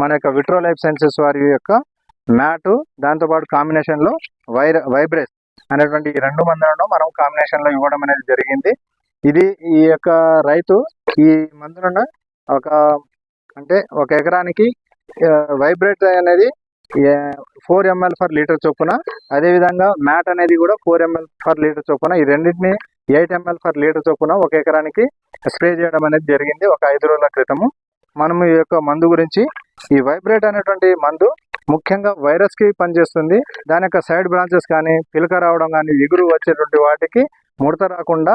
మన యొక్క vitro life sciences వారి యొక్క మ్యాట్ దాంతోపాటు కాంబినేషన్లో వైర వైబ్రేస్ అనేటువంటి ఈ రెండు మందులను మనం కాంబినేషన్లో ఇవ్వడం అనేది జరిగింది. ఇది ఈ యొక్క రైతు ఈ మందులను ఒక అంటే ఒక ఎకరానికి వైబ్రేట్ అనేది ఫోర్ ఎంఎల్ ఫర్ లీటర్ చొప్పున అదేవిధంగా మ్యాట్ అనేది కూడా ఫోర్ ఎంఎల్ ఫర్ లీటర్ చొప్పున ఈ రెండింటిని ఎయిట్ ఎంఎల్ ఫర్ లీటర్ చొప్పున ఒక ఎకరానికి స్ప్రే చేయడం అనేది జరిగింది. ఒక ఐదు రోజుల క్రితము. మనం ఈ యొక్క మందు గురించి ఈ వైబ్రేట్ అనేటువంటి మందు ముఖ్యంగా వైరస్కి పనిచేస్తుంది. దాని యొక్క సైడ్ బ్రాంచెస్ కానీ పిలక రావడం కానీ ఎగురు వచ్చేటువంటి వాటికి ముడత రాకుండా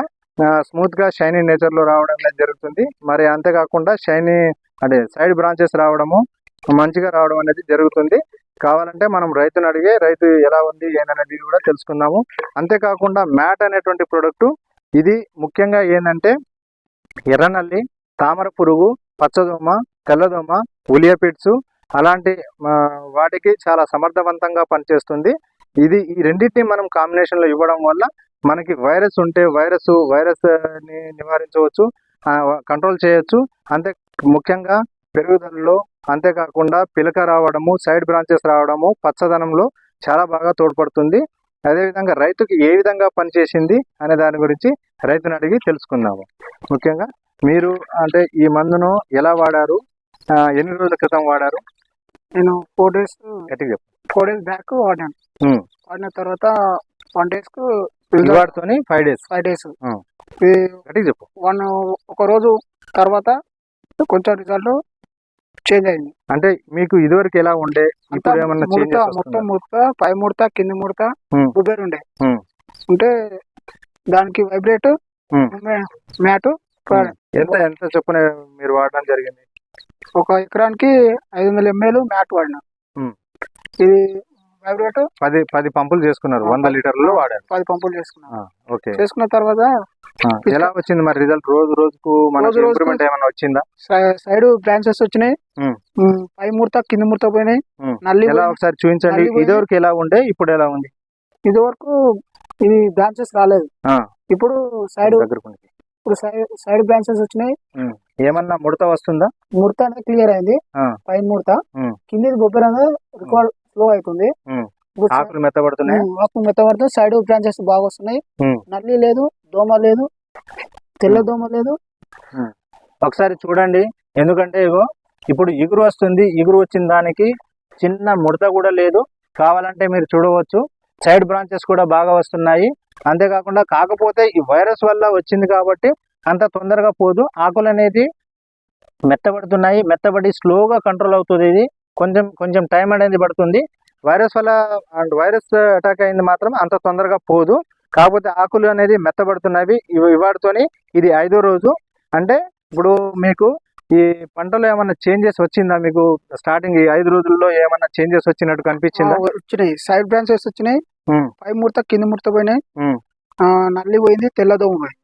స్మూత్గా షైనీ నేచర్లో రావడం అనేది జరుగుతుంది. మరి అంతేకాకుండా షైనీ అంటే సైడ్ బ్రాంచెస్ రావడము మంచిగా రావడం అనేది జరుగుతుంది. కావాలంటే మనం రైతును అడిగే రైతు ఎలా ఉంది ఏందనేది కూడా తెలుసుకుందాము. అంతేకాకుండా మ్యాట్ అనేటువంటి ప్రోడక్ట్ ఇది ముఖ్యంగా ఏంటంటే ఎర్రనల్లి తామర పురుగు పచ్చదోమ తెల్లదోమ ఉలియపిడ్స్ అలాంటి వాటికి చాలా సమర్థవంతంగా పనిచేస్తుంది. ఇది ఈ రెండింటిని మనం కాంబినేషన్లో ఇవ్వడం వల్ల మనకి వైరస్ ఉంటే వైరస్ వైరస్ని నివారించవచ్చు కంట్రోల్ చేయొచ్చు. అంతే ముఖ్యంగా పెరుగుదలలో అంతేకాకుండా పిలక రావడము సైడ్ బ్రాంచెస్ రావడము పచ్చదనంలో చాలా బాగా తోడ్పడుతుంది. అదేవిధంగా రైతుకి ఏ విధంగా పనిచేసింది అనే దాని గురించి రైతుని అడిగి తెలుసుకుందాము. ముఖ్యంగా మీరు అంటే ఈ మందును ఎలా వాడారు? ఎన్ని రోజుల క్రితం వాడారు? నేను four days four days back వాడాను. వాడిన తర్వాత వన్ డేస్కు వాడుతోని ఫైవ్ డేస్. Five days. చెప్పు. వన్ ఒక రోజు తర్వాత కొంచెం రిజల్ట్ చేంజ్ అయింది. అంటే మీకు ఇదివరకు ఎలా ఉండే? ఇప్పుడు ఏమన్నా మొత్తం ముడత పై ముడత కింద ముడత ఉమ్. గుబ్బేరు ఉండే. ఉంటే దానికి వైబ్రేట్. మ్యాట్ ఎంత ఎంత చొప్పున మీరు వాడడం జరిగింది? ఒక ఎకరానికి ఐదు వందల ఎంఎల్ మ్యాట్ వాడిన. ఇది వైబ్రేట్ పది పది పంపులు చేసుకున్నారు. వంద లీటర్లు వాడారు. పది పంపులు ఓకే. చేసుకున్న తర్వాత ఎలా వచ్చింది మరి రిజల్ట్? రోజు రోజుకు మనకి రోజుకు- ఇంప్రూవ్మెంట్ ఏమైనా వచ్చిందా? సైడ్ బ్రాంచెస్ వచ్చినాయి. పై ముడత కింద ముడత పోయినాయి. నల్లి ఎలా ఒకసారి చూపించండి. నల్లి పోయి- ఇదివరకు ఎలా ఉండే ఇప్పుడు ఎలా ఉంది? ఇది వరకు ఇది బ్రాంచెస్ రాలేదు. ఇప్పుడు సైడ్ దగ్గరకు. ఇప్పుడు సైడ్ బ్రాంచెస్ వచ్చినాయి. ఏమన్నా ముడత వస్తుందా? ముడత అనేది క్లియర్ అయింది. పైన ముడత. కింది బొబ్బర్ అనేది రికార్డ్ స్లో అవుతుంది. ఆకులు మెత్తబడుతున్నాయి ఉమ్, ఆకు మెత్తబడుతుంది సైడ్ బ్రాంచెస్ బాగా వస్తున్నాయి. నల్లి లేదు దోమ లేదు తెల్ల. దోమ లేదు. ఒకసారి చూడండి. ఎందుకంటే ఇగో ఇప్పుడు ఇగురు వస్తుంది. ఇగురు వచ్చిన దానికి చిన్న ముడత కూడా లేదు. కావాలంటే మీరు చూడవచ్చు. సైడ్ బ్రాంచెస్ కూడా బాగా వస్తున్నాయి. అంతేకాకుండా కాకపోతే ఈ వైరస్ వల్ల వచ్చింది కాబట్టి అంత తొందరగా పోదు. ఆకులు అనేది మెత్తబడుతున్నాయి. మెత్తబడి స్లోగా కంట్రోల్ అవుతుంది ఇది. కొంచెం కొంచెం టైం అనేది పడుతుంది. వైరస్ వల్ల అండ్ వైరస్ అటాక్ అయింది మాత్రం అంత తొందరగా పోదు. కాకపోతే ఆకులు అనేది మెత్తబడుతున్నవి. ఇవాడితోని ఇది ఐదో రోజు. అంటే ఇప్పుడు మీకు ఈ పంటలో ఏమైనా చేంజెస్ వచ్చిందా? మీకు స్టార్టింగ్ ఈ ఐదు రోజుల్లో ఏమైనా చేంజెస్ వచ్చినట్టు కనిపించిందా? వచ్చినాయి. సైడ్ బ్రాంచెస్ వచ్చినాయి. పై ముడత కింద ముడత పోయినాయి. నల్లి పోయింది తెల్ల దోమ పోయింది.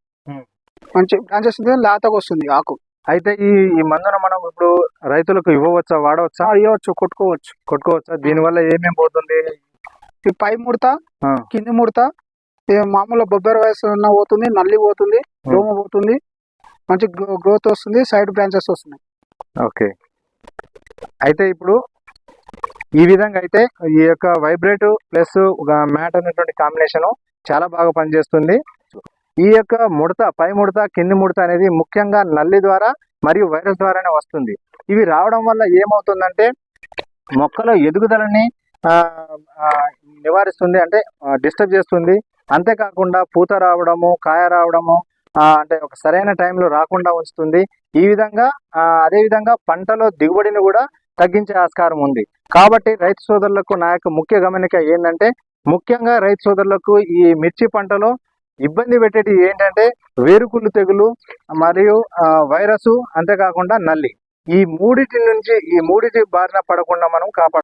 మంచి బ్రాంచెస్ లేతగా వస్తుంది ఆకు. అయితే ఈ ఈ మందును మనం ఇప్పుడు రైతులకు ఇవ్వవచ్చా వాడవచ్చా? ఇవ్వచ్చు కొట్టుకోవచ్చు. కొట్టుకోవచ్చా? దీనివల్ల ఏమేం పోతుంది? ఈ పై ముడత. కింది ముడత మామూలు బొబ్బర వయసు పోతుంది నల్లి పోతుంది దోమ పోతుంది. మంచి గ్రోత్ వస్తుంది సైడ్ బ్రాంచెస్ వస్తున్నాయి. ఓకే. అయితే ఇప్పుడు ఈ విధంగా అయితే ఈ యొక్క వైబ్రేట్ ప్లస్ మ్యాట్ అనేటువంటి కాంబినేషన్ చాలా బాగా పనిచేస్తుంది. ఈ యొక్క ముడత పై ముడత కింది ముడత అనేది ముఖ్యంగా నల్లి ద్వారా మరియు వైరస్ ద్వారానే వస్తుంది. ఇవి రావడం వల్ల ఏమవుతుందంటే మొక్కల ఎదుగుదలని నివారిస్తుంది అంటే డిస్టర్బ్ చేస్తుంది. అంతేకాకుండా పూత రావడము కాయ రావడము అంటే ఒక సరైన టైంలో రాకుండా ఉంచుతుంది. ఈ విధంగా అదేవిధంగా అదే విధంగా పంటలో దిగుబడిని కూడా తగ్గించే ఆస్కారం ఉంది. కాబట్టి రైతు సోదరులకు నా యొక్క ముఖ్య గమనిక ఏంటంటే ముఖ్యంగా రైతు సోదరులకు ఈ మిర్చి పంటలో ఇబ్బంది పెట్టేటి ఏంటంటే వేరుకుళ్ళు తెగులు మరియు వైరస్ అంతేకాకుండా నల్లి. ఈ మూడిటి నుంచి ఈ మూడిటి బారిన పడకుండా మనం కాపాడు